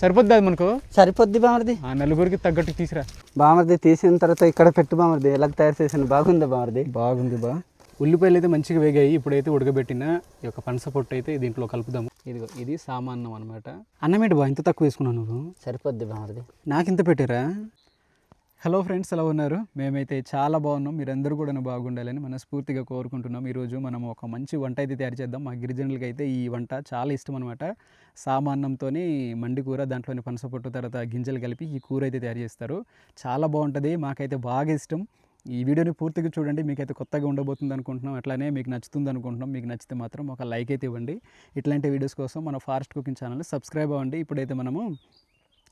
సరిపోద్ది అది మనకు? సరిపోద్ది బామర్ది. ఆ నలుగురికి తగ్గట్టు తీసిరా. బామర్ది తీసిన తర్వాత ఇక్కడ పెట్టు బామర్ది. ఎలా తయారు చేసాను బాగుందా బామర్ది? బాగుంది బా. ఉల్లిపాయలు అయితే మంచిగా వేగాయి. ఇప్పుడైతే ఉడకబెట్టిన ఈ యొక్క పనస పొట్టు అయితే దీంట్లో కలుపుదాము. ఇదిగో ఇది సామాన్యం అనమాట అన్నం ఏంటి బా? ఇంత తక్కువ వేసుకున్నావు నువ్వు? సరిపోద్ది బామర్ది. నాకు ఇంత పెట్టారా? హలో ఫ్రెండ్స్ ఎలా ఉన్నారు? మేమైతే చాలా బాగున్నాం. మీరందరూ కూడా బాగుండాలని మనస్ఫూర్తిగా కోరుకుంటున్నాం. ఈరోజు మనం ఒక మంచి వంట అయితే తయారు చేద్దాం. మా గిరిజనులకి అయితే ఈ వంట చాలా ఇష్టం అనమాట సామాన్నంతో మండి కూర దాంట్లోని పనసపొట్టు తర్వాత గింజలు కలిపి ఈ కూర అయితే తయారు చేస్తారు. చాలా బాగుంటుంది. మాకైతే బాగా ఇష్టం. ఈ వీడియోని పూర్తిగా చూడండి. మీకైతే కొత్తగా ఉండబోతుంది అనుకుంటున్నాం. అట్లానే మీకు నచ్చుతుంది అనుకుంటున్నాం. మీకు నచ్చితే మాత్రం ఒక లైక్ అయితే ఇవ్వండి. ఇట్లాంటి వీడియోస్ కోసం మన ఫారెస్ట్ కుకింగ్ ఛానల్ సబ్స్క్రైబ్ అవ్వండి. ఇప్పుడైతే మనము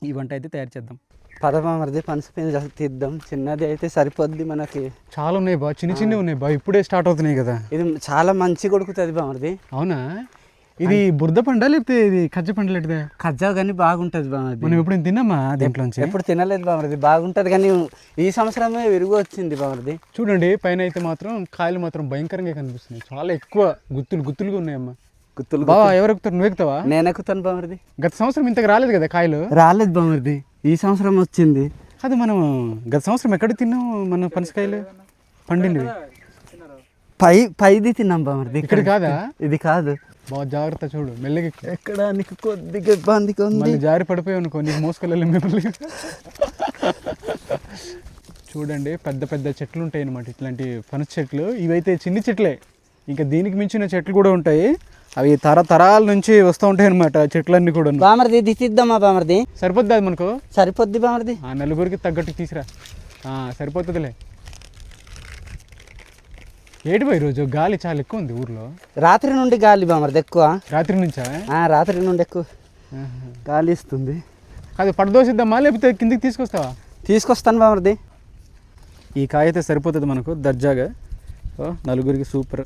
ఈ వంట అయితే తయారు చేద్దాం. పద బామర్ది పనస పిండి తీద్దాం. చిన్నది అయితే సరిపోద్ది మనకి. చాలా ఉన్నాయి బా చిన్న చిన్నవి ఉన్నాయి బా ఇప్పుడే స్టార్ట్ అవుతున్నాయి కదా. ఇది చాలా మంచి కొడుకుతుంది బామర్ది అవునా? ఇది బురద పండ లేకపోతే ఇది కజ్జ పండు లాంటిదే? ఖజ్జా కానీ బాగుంటుంది బామర్ది మనం ఎప్పుడు తిన్నామా దీంట్లోంచి? ఎప్పుడు తినలేదు బామర్ది బాగుంటుంది కానీ ఈ సంవత్సరమే విరుగు వచ్చింది బామర్ది చూడండి పైన అయితే మాత్రం కాయలు మాత్రం భయంకరంగా కనిపిస్తున్నాయి. చాలా ఎక్కువ గుత్తులు గుత్తులుగా ఉన్నాయమ్మా. గుత్తులు బావా ఎవరు ఎక్కుతారు? నువ్వు ఎక్కుతావా? నేను ఎక్కుతాను బామర్ది. గత సంవత్సరం ఇంతకు రాలేదు కదా కాయలు? రాలేదు బామర్ది. ఈ సంవత్సరం వచ్చింది. అది మనం గత సంవత్సరం ఎక్కడ తిన్నాం మన పనసకాయలు పండింది పై పైది తిన్నాం బామర్ది ఇక్కడ కాదా? ఇది కాదు. బాగా జాగ్రత్త చూడు మెల్లగా ఎక్కు. ఎక్కడ నీకు కొద్దిగా ఇబ్బందిగా ఉంది. జారి పడిపోయావు అనుకో నీకు మోసుకెళ్ళాలి మిమ్మల్ని. చూడండి పెద్ద పెద్ద చెట్లు ఉంటాయి అన్నమాట ఇట్లాంటి పనస చెట్లు. ఇవైతే చిన్ని చెట్లే. ఇంకా దీనికి మించిన చెట్లు కూడా ఉంటాయి. అవి తరతరాల నుంచి వస్తూ ఉంటాయి అనమాట చెట్లన్నీ కూడా బామర్ది ఇది తీద్దామా బామర్ది? సరిపోద్ది అది మనకు? సరిపోద్ది బామర్ది. ఆ నలుగురికి తగ్గట్టు తీసిరా. సరిపోతుందిలే. ఏటి పోయి రోజు గాలి చాలా ఎక్కువ ఉంది ఊర్లో. రాత్రి నుండి గాలి బామర్ది ఎక్కువ. రాత్రి నుంచా? రాత్రి నుండి ఎక్కువ. గాలి ఇస్తుంది. అది పడదోసిద్దామా లేకపోతే కిందికి తీసుకొస్తావా? తీసుకొస్తాను బామర్ది. ఈ కాయ అయితే సరిపోతుంది మనకు దర్జాగా. నలుగురికి సూపర్.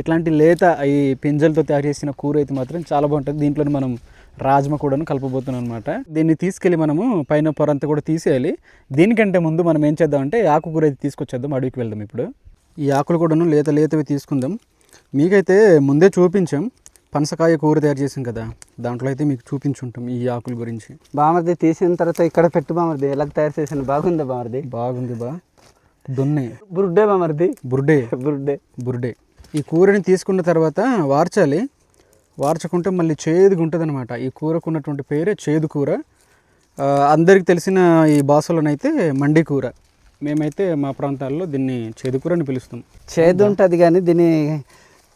ఇట్లాంటి లేత ఈ పింజలతో తయారు చేసిన కూర అయితే మాత్రం చాలా బాగుంటుంది. దీంట్లో మనం రాజ్మా కూడాను కలపబోతున్నాం అనమాట దీన్ని తీసుకెళ్ళి మనము పైన పొరంతా కూడా తీసేయాలి. దీనికంటే ముందు మనం ఏం చేద్దామంటే ఈ ఆకుకూర అయితే తీసుకొచ్చేద్దాం అడవికి వెళ్దాం ఇప్పుడు. ఈ ఆకులు కూడాను లేత లేతవి తీసుకుందాం. మీకైతే ముందే చూపించాం పనసకాయ కూర తయారు చేసాం కదా. దాంట్లో అయితే మీకు చూపించుంటాం ఈ ఆకుల గురించి. బామర్ది తీసిన తర్వాత ఇక్కడ పెట్టు బామర్ది. ఎలా తయారు చేసాను? బాగుందా బామర్ది? బాగుంది బా. దొన్నే. బురుడ్డే బామర్ది. బుర్డే. బురుడ్డే బుర్డే. ఈ కూరని తీసుకున్న తర్వాత వార్చాలి. వార్చకుంటే మళ్ళీ చేదుగా ఉంటుంది అనమాట ఈ కూరకు ఉన్నటువంటి పేరే చేదు కూర. అందరికి తెలిసిన ఈ భాషలోనైతే మండి కూర. మేమైతే మా ప్రాంతాల్లో దీన్ని చేదు కూర అని పిలుస్తాం. చేదు ఉంటుంది కానీ దీన్ని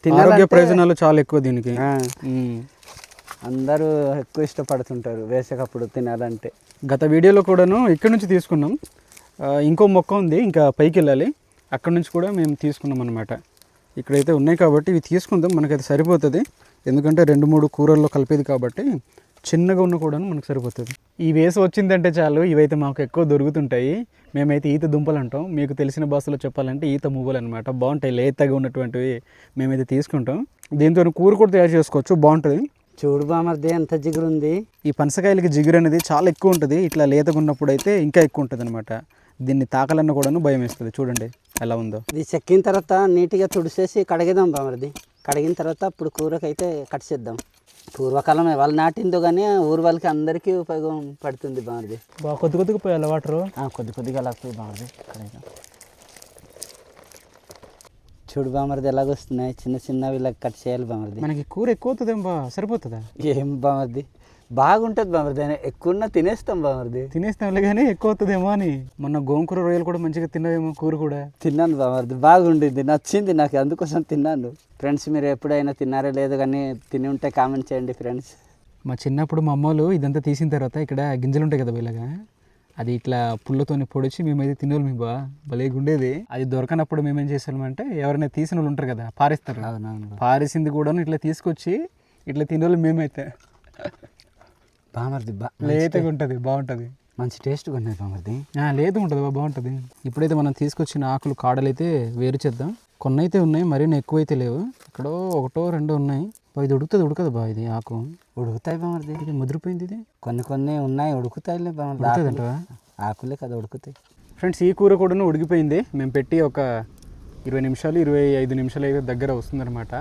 ఆరోగ్య ప్రయోజనాలు చాలా ఎక్కువ దీనికి. అందరూ ఎక్కువ ఇష్టపడుతుంటారు వేసకప్పుడు తినాలంటే. గత వీడియోలో కూడాను ఇక్కడ నుంచి తీసుకున్నాం. ఇంకో మొక్క ఉంది ఇంకా పైకి వెళ్ళాలి అక్కడ నుంచి కూడా మేము తీసుకున్నాం అనమాట ఇక్కడైతే ఉన్నాయి కాబట్టి ఇవి తీసుకుందాం మనకైతే సరిపోతుంది. ఎందుకంటే రెండు మూడు కూరల్లో కలిపేది కాబట్టి చిన్నగా ఉన్న కూడా మనకు సరిపోతుంది. ఈ వేస వచ్చిందంటే చాలు ఇవైతే మాకు ఎక్కువ దొరుకుతుంటాయి. మేమైతే ఈత దుంపలు అంటాం. మీకు తెలిసిన భాషలో చెప్పాలంటే ఈత మువ్వలు అనమాట బాగుంటాయి లేతగా ఉన్నటువంటివి మేమైతే తీసుకుంటాం. దీంతో కూర కూడా తయారు చేసుకోవచ్చు బాగుంటుంది. చూడు బామర్ది ఎంత జిగురుంది. ఈ పనసకాయలకి జిగురు అనేది చాలా ఎక్కువ ఉంటుంది. ఇట్లా లేతగా ఉన్నప్పుడు అయితే ఇంకా ఎక్కువ ఉంటుంది అనమాట దీన్ని తాకాలన్న కూడాను భయం వేస్తుంది చూడండి ఎలా ఉందో. ఇది చెక్కిన తర్వాత నీట్గా తుడిసేసి కడిగేద్దాం బామర్ది కడిగిన తర్వాత అప్పుడు కూరకైతే కట్ చేద్దాం. పూర్వకాలమే వాళ్ళు నాటిందో కానీ ఊరు వాళ్ళకి అందరికీ ఉపయోగం పడుతుంది బామర్ది బాగా కొద్ది కొద్దిగా పోయాలి వాటర్? ఆ, కొద్ది కొద్దిగా అలా పోయి బామర్ది కడిగిద్దాం. చూడు బామర్ది ఎలాగొస్తున్నాయి? చిన్న చిన్నవి ఇలా కట్ చేయాలి బామర్ది. మనకి కూర ఎక్కువ అవుతుందేం బా సరిపోతుందా? ఏం బామర్ది? బాగుంటుంది బామర్ది అయినా ఎక్కువ తినేస్తాం బామర్ది. తినేస్తాంలే కానీ ఎక్కువ అవుతుందేమో అని. మొన్న గోంకూర రొయ్యలు కూడా మంచిగా తిన్నావేమో కూర కూడా. తిన్నాను బామర్ది బాగుండింది నచ్చింది నాకు అందుకోసం తిన్నాను. ఫ్రెండ్స్ మీరు ఎప్పుడైనా తిన్నారో లేదో కానీ తిని ఉంటే కామెంట్ చేయండి ఫ్రెండ్స్. మా చిన్నప్పుడు మా అమ్మలు ఇదంతా తీసిన తర్వాత ఇక్కడ గింజలు ఉంటాయి కదా వీళ్ళగా అది ఇట్లా పుల్లతోని పొడిచి మేమైతే తినేవాళ్ళు మేము బా భలే ఉండేది అది దొరకనప్పుడు మేమేం చేసామంటే ఎవరైనా తీసిన వాళ్ళు ఉంటారు కదా పారేస్తారు. పారేసింది కూడా ఇట్లా తీసుకొచ్చి ఇట్లా తినేవాళ్ళు మేమైతే. బామర్ది బా. లేతగా ఉంటుంది బాగుంటుంది. మంచి టేస్ట్గా ఉన్నది బామర్ది లేదు ఉంటుంది బా బాగుంటుంది. ఇప్పుడైతే మనం తీసుకొచ్చిన ఆకులు కాడలు అయితే వేరు చేద్దాం. కొన్ని అయితే ఉన్నాయి మరిన్ని ఎక్కువ అయితే లేవు. ఎక్కడో ఒకటో రెండో ఉన్నాయి. బా ఇది ఉడుకుతుంది ఉడకదు బా ఇది ఆకు. ఉడుకుతాయి బామర్ది ఇది ముదిరిపోయింది ఇది. కొన్ని కొన్ని ఉన్నాయి ఉడుకుతాయిలే ఉడుకుతుందంటవా ఆకులు- కదా ఉడుకుతాయి. ఫ్రెండ్స్ ఈ కూర కూడా ఉడికిపోయింది. మేము పెట్టి ఒక ఇరవై నిమిషాలు ఇరవై ఐదు నిమిషాలు అయితే దగ్గర వస్తుందన్నమాట.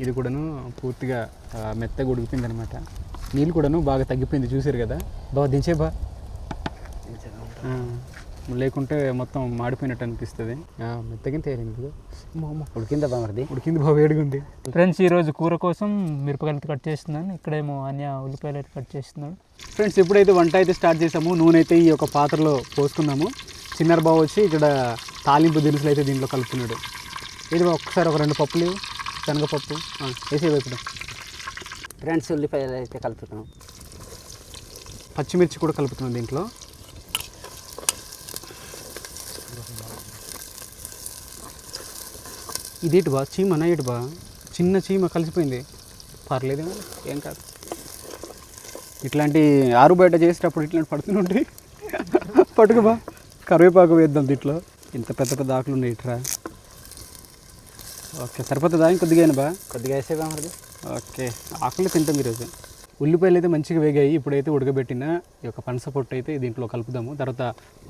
ఇది కూడాను పూర్తిగా మెత్తగా ఉడికిపోయింది అనమాట నీళ్ళు కూడాను బాగా తగ్గిపోయింది చూసారు కదా? బాగా దించే బా. లేకుంటే మొత్తం మాడిపోయినట్టు అనిపిస్తుంది. ఆ, మెత్తగా తేలింది. ఉడికిందా బామర్ది ఉడికింది బాగా వేడిగా ఉంది. ఫ్రెండ్స్ ఈరోజు కూర కోసం మిరపకాయలు కట్ చేస్తున్నాను. ఇక్కడేమో అన్య ఉల్లిపాయలు అయితే కట్ చేస్తున్నాడు. ఫ్రెండ్స్ ఎప్పుడైతే వంట అయితే స్టార్ట్ చేసామో. నూనె అయితే ఈ యొక్క పాత్రలో పోసుకున్నాము. చిన్నర బావ వచ్చి ఇక్కడ తాలింపు దినుసులు అయితే దీంట్లో కలుపుతున్నాడు. ఇది ఒక్కసారి ఒక రెండు పప్పులు శనగపప్పు. ఆ, వేసేవి ఇప్పుడు ఫ్రెండ్స్ ఉల్లిపాయలు అయితే కలుపుతున్నాం. పచ్చిమిర్చి కూడా కలుపుతున్నాం దీంట్లో. ఇదేటి బా చీమ అన్న బా చిన్న చీమ కలిసిపోయింది. పర్లేదేమో ఏం కాదు. ఇట్లాంటి ఆరు బయట చేసేటప్పుడు ఇట్లాంటి పడుతూనే ఉంటాయి. పట్టుకు బా. కరివేపాకు వేద్దాం దీంట్లో. ఇంత పెద్ద పెద్ద ఆకులు ఉన్నాయి ఇట్రా. ఓకే సరిపోతుందా? ఇంకొద్దిగా బా? కొద్దిగా వేసే బామర్ది ఓకే ఆకులు తింటాం ఈరోజు. ఉల్లిపాయలు అయితే మంచిగా వేగాయి. ఇప్పుడైతే ఉడకబెట్టిన ఈ యొక్క పనస పొట్టు అయితే దీంట్లో కలుపుదాము. తర్వాత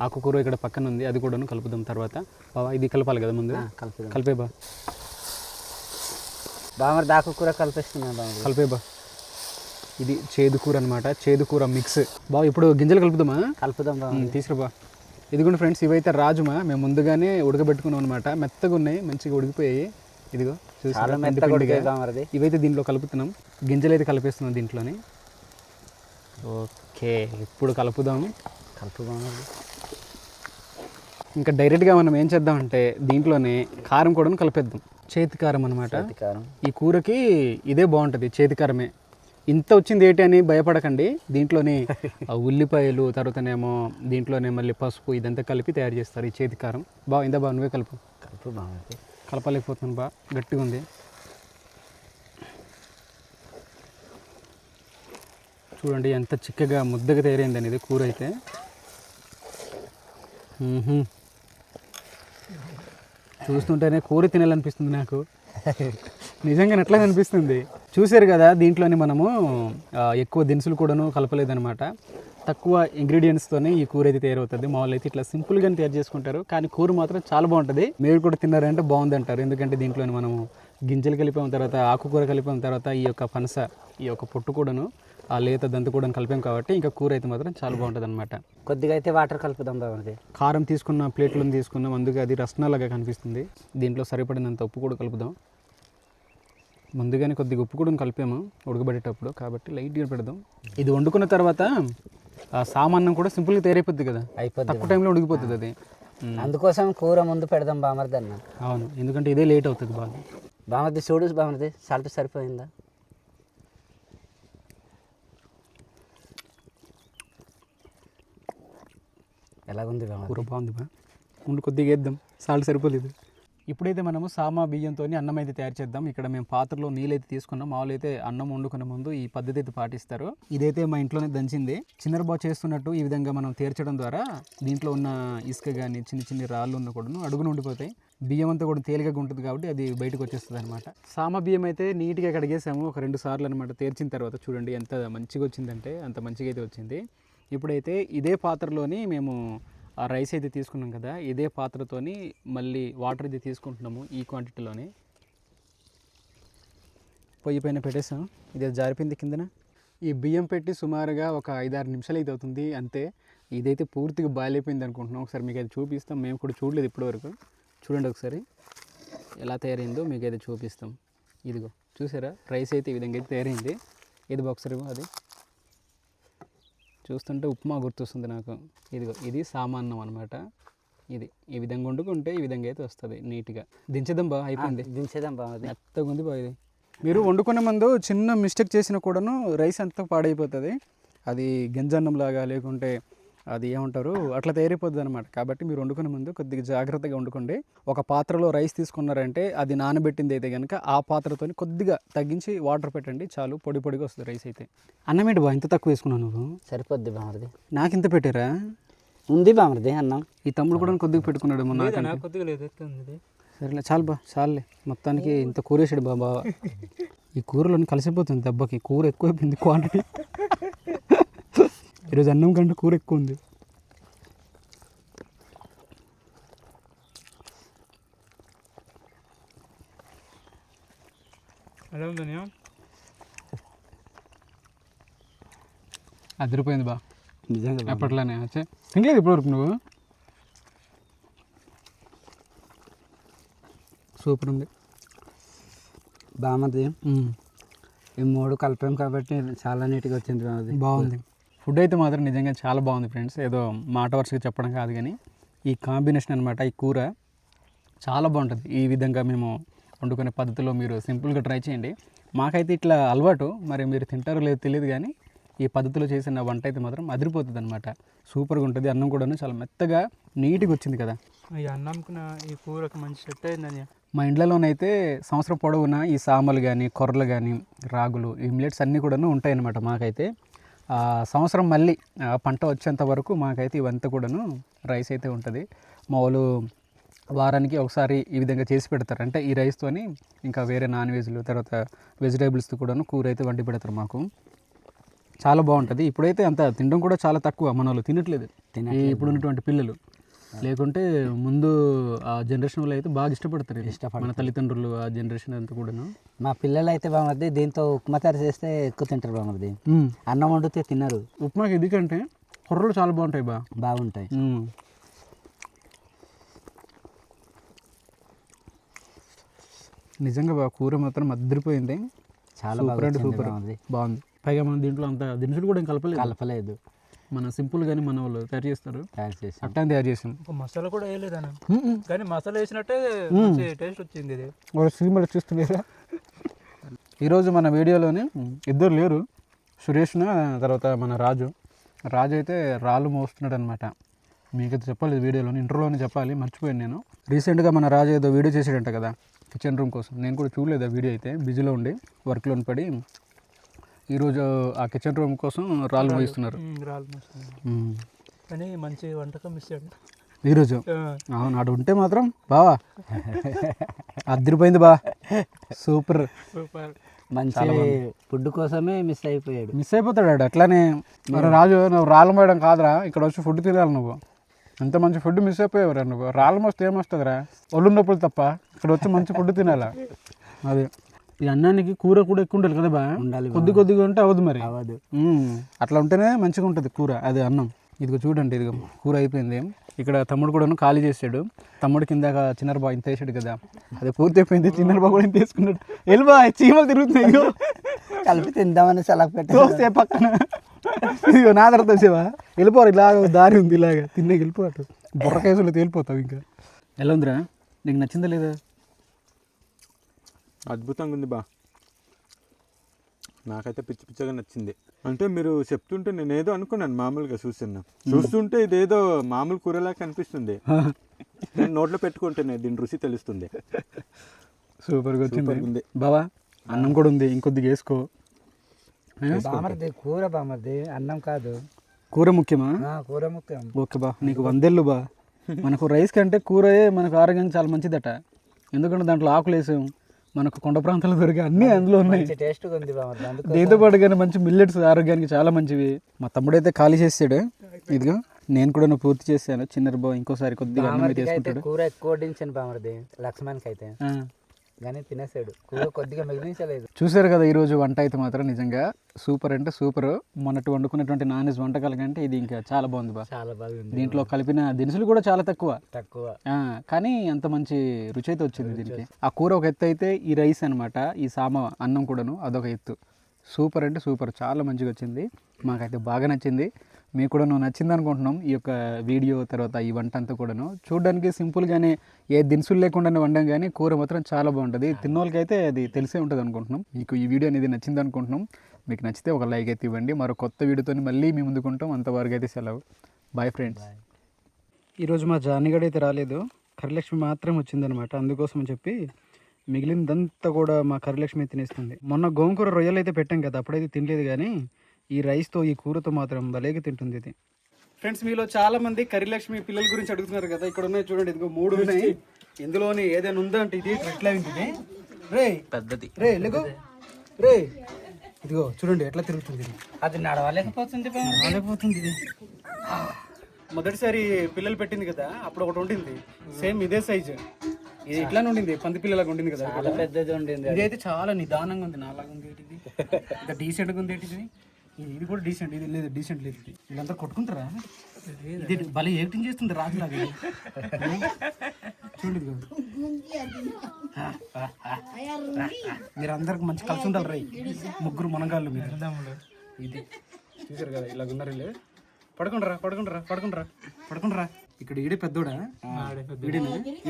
ఆకుకూర ఇక్కడ పక్కన ఉంది. అది కూడాను కలుపుదాం తర్వాత. బావా ఇది కలపాలి కదా ముందు? కలిపే బా. బామర్ది ఆకు కూర కలిపేస్తున్నాం బామర్ది కలిపే బా. ఇది చేదు కూర అనమాట చేదు కూర మిక్స్ బావ ఇప్పుడు గింజలు కలుపుదామా? కలుపుదాం ఉమ్, తీసుకురా బా. ఇదిగోండి ఫ్రెండ్స్ ఇవైతే రాజుమా. మేము ముందుగానే ఉడకబెట్టుకున్నాం అనమాట మెత్తగా ఉన్నాయి మంచిగా ఉడికిపోయాయి. ఇదిగో? చాలా మెత్తగా ఇవైతే దీంట్లో కలుపుతున్నాం. గింజలు అయితే కలిపేస్తున్నాం దీంట్లోని. ఓకే. ఇప్పుడు కలుపుదాం. కలుపు బామర్ది ఇంకా డైరెక్ట్గా మనం ఏం చేద్దామంటే దీంట్లోనే కారం కూడా కలిపేద్దాం. చేతి కారం అనమాట ఈ కూరకి ఇదే బాగుంటుంది చేతి కారమే. ఇంత వచ్చింది ఏంటి అని భయపడకండి. దీంట్లోనే ఉల్లిపాయలు తర్వాతనేమో దీంట్లోనే మళ్ళీ పసుపు ఇదంతా కలిపి తయారు చేస్తారు ఈ చేతి కారం. బా ఇందా బా నువ్వే కలుపు. కలుపు బామర్ది కలపలేకపోతున్నాను బా. గట్టిగా ఉంది. చూడండి ఎంత చిక్కగా ముద్దగా తయారైంది అనేది కూర అయితే. చూస్తుంటేనే కూర తినాలనిపిస్తుంది నాకు. నిజంగా ఎట్లా అనిపిస్తుంది? చూశారు కదా దీంట్లోని మనము ఎక్కువ దినుసులు కూడాను కలపలేదనమాట తక్కువ ఇంగ్రీడియంట్స్తోనే ఈ కూర అయితే తయారవుతుంది. మామూలు అయితే ఇట్లా సింపుల్గానే తయారు చేసుకుంటారు. కానీ కూర మాత్రం చాలా బాగుంటుంది. మీరు కూడా తిన్నారంటే బాగుంది అంటారు ఎందుకంటే దీంట్లోని మనము గింజలు కలిపాం తర్వాత ఆకుకూర కలిపాం తర్వాత ఈ యొక్క పనస ఈ యొక్క పొట్టు కూడాను ఆ లేత దంత కూడా కలిపాం కాబట్టి ఇంకా కూర అయితే మాత్రం చాలా బాగుంటుంది అనమాట కొద్దిగా అయితే వాటర్ కలుపుదాం బామర్ది కారం తీసుకున్న ప్లేట్లను తీసుకున్నాం. అందుకే అది రసనలాగా కనిపిస్తుంది. దీంట్లో సరిపడినంత ఉప్పు కూడా కలుపుదాం. ముందుగానే కొద్దిగా ఉప్పు కూడా కలిపాము ఉడకబెట్టేటప్పుడు. కాబట్టి లైట్గా పెడదాం. ఇది వండుకున్న తర్వాత ఆ సామాన్నం కూడా సింపుల్గా తయారైపోద్ది కదా. అయిపోద్ది తక్కువ టైంలో ఉడికిపోతుంది అది. అందుకోసం కూర ముందు పెడదాం బామర్ది అన్న అవును ఎందుకంటే ఇదే లేట్ అవుతుంది బాగా. బామర్ది చూడు బామర్ది సాల్ట్ సరిపోయిందా? ఎలాగుంది కూర బాగుంది బా. ముందు కొద్దిగా వేద్దాం. సాల్ట్ సరిపోలేదు. ఇప్పుడైతే మనము సామా బియ్యంతో అన్నం అయితే తయారు చేద్దాం. ఇక్కడ మేము పాత్రలో నీళ్ళైతే తీసుకున్నాం. మామూలు అయితే అన్నం వండుకునే ముందు ఈ పద్ధతి అయితే పాటిస్తారు. ఇదైతే మా ఇంట్లోనే దంచింది. చిన్నరబాగు చేస్తున్నట్టు ఈ విధంగా మనం తీర్చడం ద్వారా దీంట్లో ఉన్న ఇసుక కానీ చిన్న చిన్న రాళ్ళు ఉన్న కూడా అడుగున ఉండిపోతాయి. బియ్యం అంతా కూడా తేలికగా ఉంటుంది కాబట్టి అది బయటకు వచ్చేస్తుంది అనమాట సామ బియ్యం అయితే నీట్గా కడిగేసాము. ఒక రెండు సార్లు అనమాట తేర్చిన తర్వాత చూడండి ఎంత మంచిగా వచ్చిందంటే అంత మంచిగా అయితే వచ్చింది. ఇప్పుడైతే ఇదే పాత్రలోని మేము ఆ రైస్ అయితే తీసుకున్నాం కదా ఇదే పాత్రతోని మళ్ళీ వాటర్ అయితే తీసుకుంటున్నాము ఈ క్వాంటిటీలోని. పొయ్యి పైన పెట్టేసాం ఇది జారిపోయింది కిందన. ఈ బియ్యం పెట్టి సుమారుగా ఒక ఐదారు నిమిషాలు అయితే అవుతుంది. అంతే ఇదైతే పూర్తిగా బాయిల్ అయిపోయింది అనుకుంటున్నాం. ఒకసారి మీకు అది చూపిస్తాం. మేము కూడా చూడలేదు ఇప్పటివరకు. చూడండి ఒకసారి. ఎలా తయారైందో మీకు అయితే చూపిస్తాం. ఇదిగో చూసారా? రైస్ అయితే ఈ విధంగా అయితే తయారైంది. ఇది ఒకసారి అది. చూస్తుంటే ఉప్మా గుర్తొస్తుంది నాకు. ఇదిగో ఇది సామాన్యం అనమాట ఇది. ఈ విధంగా వండుకుంటే ఈ విధంగా అయితే వస్తుంది నీట్గా. దించేద్దాం బా అయిపోయింది. దించేద్దాం బామర్ది మెత్తగా ఉంది బా ఇది. మీరు వండుకునే ముందు చిన్న మిస్టేక్ చేసినా కూడాను రైస్ అంతా పాడైపోతుంది. అది గంజన్నం లాగా లేకుంటే అది ఏమంటారు? అట్లా తయారైపోతుంది అనమాట కాబట్టి మీరు వండుకునే ముందు కొద్దిగా జాగ్రత్తగా వండుకోండి. ఒక పాత్రలో రైస్ తీసుకున్నారంటే అది నానబెట్టింది అయితే కనుక ఆ పాత్రతో కొద్దిగా తగ్గించి వాటర్ పెట్టండి. చాలు పొడి పొడిగా వస్తుంది రైస్ అయితే. అన్నం ఏంటి బా? ఇంత తక్కువ వేసుకున్నావు నువ్వు? సరిపోద్ది బామర్ది నాకు ఇంత పెట్టారా? ఉంది బామర్ది అన్నం. ఈ తమ్ముడు కూడా కొద్దిగా పెట్టుకున్నాడు మొన్న కొద్దిగా లేదు? సరేలే చాలు బా చాలులే. మొత్తానికి ఇంత కూరేసాడు బా బావ. ఈ కూరలో కలిసిపోతుంది దెబ్బకి. కూర ఎక్కువైపోయింది క్వాంటిటీ ఈరోజు అన్నం కంటే కూర ఎక్కువ ఉంది. ఎలా అదిరిపోయింది బా. నిజంగా. ఎప్పట్లానే వచ్చే తినలేదు ఇప్పుడు వరకు నువ్వు? సూపర్ ఉంది. బాగుంది. ఈ మూడు కలిపాం కాబట్టి చాలా నీట్గా వచ్చింది బాగుంది బాగుంది. ఫుడ్ అయితే మాత్రం నిజంగా చాలా బాగుంది ఫ్రెండ్స్. ఏదో మాట వరుసగా చెప్పడం కాదు కానీ ఈ కాంబినేషన్ అనమాట ఈ కూర చాలా బాగుంటుంది. ఈ విధంగా మేము వండుకునే పద్ధతిలో మీరు సింపుల్గా ట్రై చేయండి. మాకైతే ఇట్లా అలవాటు మరి మీరు తింటారో లేదో తెలియదు కానీ ఈ పద్ధతిలో చేసిన వంట అయితే మాత్రం అదిరిపోతుంది అనమాట సూపర్గా ఉంటుంది. అన్నం కూడా చాలా మెత్తగా నీట్గా వచ్చింది కదా. ఈ అన్నంకి ఈ కూరకు మంచి సెట్ అయిందని మా ఇండ్లలోనైతే సంవత్సరం పొడవునా ఈ సామలు కానీ కొర్రలు కానీ రాగులు ఈ మిల్లెట్స్ అన్నీ కూడాను ఉంటాయన్నమాట మాకైతే. సంవత్సరం మళ్ళీ పంట వచ్చేంత వరకు మాకైతే ఇవంతా కూడాను రైస్ అయితే ఉంటుంది. మా వాళ్ళు వారానికి ఒకసారి ఈ విధంగా చేసి పెడతారు. అంటే ఈ రైస్తోని ఇంకా వేరే నాన్ వెజ్లు తర్వాత వెజిటేబుల్స్తో కూడాను కూర అయితే వండి పెడతారు మాకు. చాలా బాగుంటుంది. ఇప్పుడైతే అంత తినడం కూడా చాలా తక్కువ. మన వాళ్ళు తినట్లేదు. ఇప్పుడు ఉన్నటువంటి పిల్లలు. లేకుంటే ముందు ఆ జనరేషన్ వాళ్ళు అయితే బాగా ఇష్టపడతారు ఇది. మన తల్లిదండ్రులు ఆ జనరేషన్ అంతా కూడాను. మా పిల్లలు అయితే బాగుంది దీంతో ఉప్మా తయారు చేస్తే ఎక్కువ తింటారు బాగుంది. అన్నం వండితే తిన్నారు ఉప్మాకి ఎందుకంటే కుర్రలు చాలా బాగుంటాయి బా. బాగుంటాయి. నిజంగా బా కూర మాత్రం అద్దరిపోయింది. చాలా సూపర్ అంటే సూపర్ బాగుంది. పైగా మన దీంట్లో అంత దినుసులు కూడా కలపలేదు. కలపలేదు. మన సింపుల్ గానీ మన వాళ్ళు తయారు చేస్తారు. తయారు చేసి అట్టా తయారు చేసాం మసాలా కూడా వేయలేదన్న. కానీ మసాలా వేసినట్టే టేస్ట్ వచ్చింది ఇది. ఒక సినిమాలో చూస్తున్నారా? ఈరోజు మన వీడియోలోని ఇద్దరు లేరు. సురేష్న తర్వాత మన రాజు. రాజు అయితే రాళ్ళు మోస్తున్నాడు అనమాట మీకు చెప్పాలి వీడియోలోని ఇంటర్లోనే చెప్పాలి. మర్చిపోయాను నేను. రీసెంట్గా మన రాజు ఏదో వీడియో చేసాడంట కదా కిచెన్ రూమ్ కోసం. నేను కూడా చూడలేదు ఆ వీడియో అయితే. బిజీలో ఉండి వర్క్లో పడి ఈరోజు ఆ కిచెన్ రూమ్ కోసం రాళ్ళు మోయిస్తున్నారు. రాళ్ళు. కానీ మంచి వంటకం ఇచ్చాడు. ఈరోజు? ఆ, అవును అటు ఉంటే మాత్రం బావా. అద్దరిపోయింది బా. సూపర్. సూపర్. మంచి ఫుడ్ కోసమే మిస్ అయిపోయాడు. మిస్ అయిపోతాడు అట్లానే. మరి రాజు నువ్వు రాళ్ళు మోయడం కాదురా ఇక్కడ వచ్చి ఫుడ్ తినాలి నువ్వు. ఎంత మంచి ఫుడ్ మిస్ అయిపోయావురా నువ్వు. రాళ్ళు మోస్తే ఏమొస్తుందిరా ఒళ్ళు నొప్పులు తప్ప ఇక్కడ వచ్చి మంచి ఫుడ్ తినాలా? అది ఈ అన్నానికి కూర కూడా ఎక్కువ ఉండాలి కదా బా? ఉండాలి కొద్ది కొద్దిగా ఉంటే అవదు మరి. అవ్వదు. మ్మ్. అట్లా ఉంటేనే మంచిగా ఉంటుంది కూర అది అన్నం. ఇదిగో చూడండి ఇదిగో కూర అయిపోయింది. ఇక్కడ తమ్ముడు కూడా ఖాళీ చేసాడు. తమ్ముడు కిందాక చిన్నర బాగా ఇంత వేసాడు కదా. అది పూర్తి అయిపోయింది. చిన్నర బాగా కూడా ఇంత వేసుకున్నాడు. వెళ్ళిబా చీమలు తిరుగుతున్నాయి. ఇదిగో. కలిపి తిందామని సెలవు తోస్తే పక్కన. ఇదిగో నా తర్వాత వచ్చేవా వెళ్ళిపోరు ఇలా ఒక దారి ఉంది ఇలాగా. తిన్నే వెళ్ళిపోటు బుర్ర కేసులో తేలిపోతావు ఇంకా. ఎలా ఉందిరా? నీకు నచ్చిందా లేదా? అద్భుతంగా ఉంది బా. నాకైతే పిచ్చి పిచ్చగా నచ్చింది. అంటే మీరు చెప్తుంటే నేను ఏదో అనుకున్నాను మామూలుగా చూస్తున్నా. చూస్తుంటే ఇదేదో మామూలు కూరలా కనిపిస్తుంది నేను నోట్లో పెట్టుకుంటేనే దీని రుచి తెలుస్తుంది. సూపర్గా వచ్చింది. ఉంది. బావా అన్నం కూడా ఉంది. ఇంకొద్దిగా వేసుకో? బామర్ది కూర బామర్ది అన్నం కాదు. కూర ముఖ్యమా? ఆ, కూర ముఖ్యం. ఓకే బా నీకు వందెళ్ళు బా. మనకు రైస్ కంటే కూరయే మనకు ఆరోగ్యానికి చాలా మంచిదట. ఎందుకంటే దాంట్లో ఆకులు వేసాం మనకు కొండ ప్రాంతాల్లో దొరికే అన్నీ అందులో ఉన్నాయి. ఉంది అందుకు దీంతో పాటు కానీ మంచి మిల్లెట్స్ ఆరోగ్యానికి చాలా మంచివి. మా తమ్ముడు అయితే ఖాళీ చేసాడు ఇదిగో నేను కూడా నువ్వు పూర్తి చేశాను చిన్న బాబు ఇంకోసారి కొద్దిగా అన్నం కూర ఎక్కువ వడ్డించాను బామర్ది లక్ష్మణ్కి అయితే. కానీ తినేసాడు. కూర కొద్దిగా మిగిలించలేదు. చూసారు కదా ఈరోజు వంట అయితే మాత్రం నిజంగా సూపర్ అంటే సూపర్. మొన్నటి వండుకున్నటువంటి నాన్ వెజ్ వంటకాల కంటే ఇది ఇంకా చాలా బాగుంది బా. చాలా బాగుంది. దీంట్లో కలిపిన దినుసులు కూడా చాలా తక్కువ. తక్కువ. కానీ అంత మంచి రుచి అయితే వచ్చింది దీనికి. ఆ కూర ఒక ఎత్తు అయితే ఈ రైస్ అన్నమాట ఈ సామ అన్నం కూడాను అదొక ఎత్తు. సూపర్ అంటే సూపర్ చాలా మంచిగా వచ్చింది. మాకైతే బాగా నచ్చింది. మీకు కూడా నువ్వు నచ్చింది అనుకుంటున్నాం ఈ యొక్క వీడియో తర్వాత ఈ వంట అంతా కూడాను. చూడడానికి సింపుల్గానే ఏ దినుసులు లేకుండానే వండడం కానీ కూర మాత్రం చాలా బాగుంటుంది. తిన్నోళ్ళకైతే అది తెలిసే ఉంటుంది అనుకుంటున్నాం. మీకు ఈ వీడియో అనేది నచ్చింది అనుకుంటున్నాం. మీకు నచ్చితే ఒక లైక్ అయితే ఇవ్వండి. మరో కొత్త వీడియోతో మళ్ళీ మీ ముందుకుంటాం అంతవరకు అయితే సెలవు. బాయ్ ఫ్రెండ్స్ ఈరోజు మా జానిగడ అయితే రాలేదు. కరిలక్ష్మి మాత్రం వచ్చిందనమాట అందుకోసం చెప్పి మిగిలినదంతా కూడా మా కరిలక్ష్మి తినేస్తుంది. మొన్న గోంగూర రొయ్యలు అయితే పెట్టాం కదా అప్పుడైతే తినలేదు కానీ ఈ రైస్తో ఈ కూరతో మాత్రం భలేగా తింటుంది ఇది. ఫ్రెండ్స్ మీలో చాలా మంది కరిలక్ష్మి పిల్లల గురించి అడుగుతున్నారు కదా ఇక్కడ ఉన్నాయి చూడండి ఇదిగో మూడు ఉన్నాయి. ఇందులోని ఏదైనా ఉందా అంటే ఇది ఎట్లా ఉంది ఇది రే పెద్దది. రే లేకు రే ఇదిగో చూడండి ఎట్లా తిరుగుతుంది ఇది. అది నడవలేకపోతుంది రాలేకపోతుంది ఇది. మొదటిసారి పిల్లలు పెట్టింది కదా అప్పుడు ఒకటి ఉండింది. సేమ్ ఇదే సైజు. ఇది ఇట్లానే ఉండింది పంది పిల్లలాగా ఉండింది కదా చాలా పెద్దది ఉండింది ఇదైతే చాలా నిదానంగా ఉంది నాలాగా ఉంది డీసెంట్గా ఉంది ఏంటిది? ఇది కూడా డీసెంట్ ఇది లేదు డీసెంట్ లేదు ఇది. వీళ్ళంతా కొట్టుకుంటారా? ఇది భలే యాక్టింగ్ చేస్తుంది రాజులాగా ఇది. చూడండి. మీరు అందరికి మంచి కలిసి ఉండాలి రై. ముగ్గురు మునగాళ్ళు మీరు. ఇది. చూసారు కదా ఇలా ఉన్నారు పడుకుంటారా పడుకుంటారా పడుకుంటారా పడుకుంటారా ఇక్కడ ఈడే పెద్దోడా?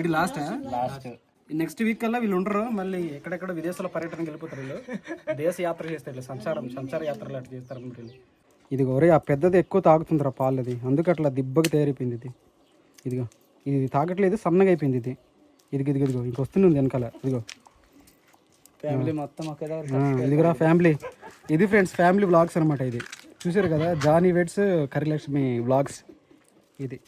ఈడి లాస్టా? లాస్ట్. నెక్స్ట్ వీక్ కల్లా వీళ్ళు ఉండరు. మళ్ళీ ఎక్కడెక్కడ విదేశాల పర్యటనకి వెళ్ళిపోతారు వీళ్ళు. దేశ యాత్ర చేస్తారు సంచారం సంచార యాత్రలు అట్లా చేస్తారు వీళ్ళు. ఇది ఒరే ఆ పెద్దది ఎక్కువ తాగుతుందిరా పాలు అది అందుకు అట్లా దిబ్బకి తయారైపోయింది ఇది. ఇదిగో ఇది తాగట్లేదు సన్నగా అయిపోయింది ఇది. ఇదిగో ఇదిగో ఇదిగో ఇంక వస్తుంది వెనకాల. ఇదిగో. ఫ్యామిలీ మొత్తం ఇదిగోరా ఫ్యామిలీ ఇది ఫ్రెండ్స్ ఫ్యామిలీ వ్లాగ్స్ అనమాట ఇది. చూసారు కదా జానీ వెడ్స్ కరిలక్ష్మి వ్లాగ్స్ ఇది.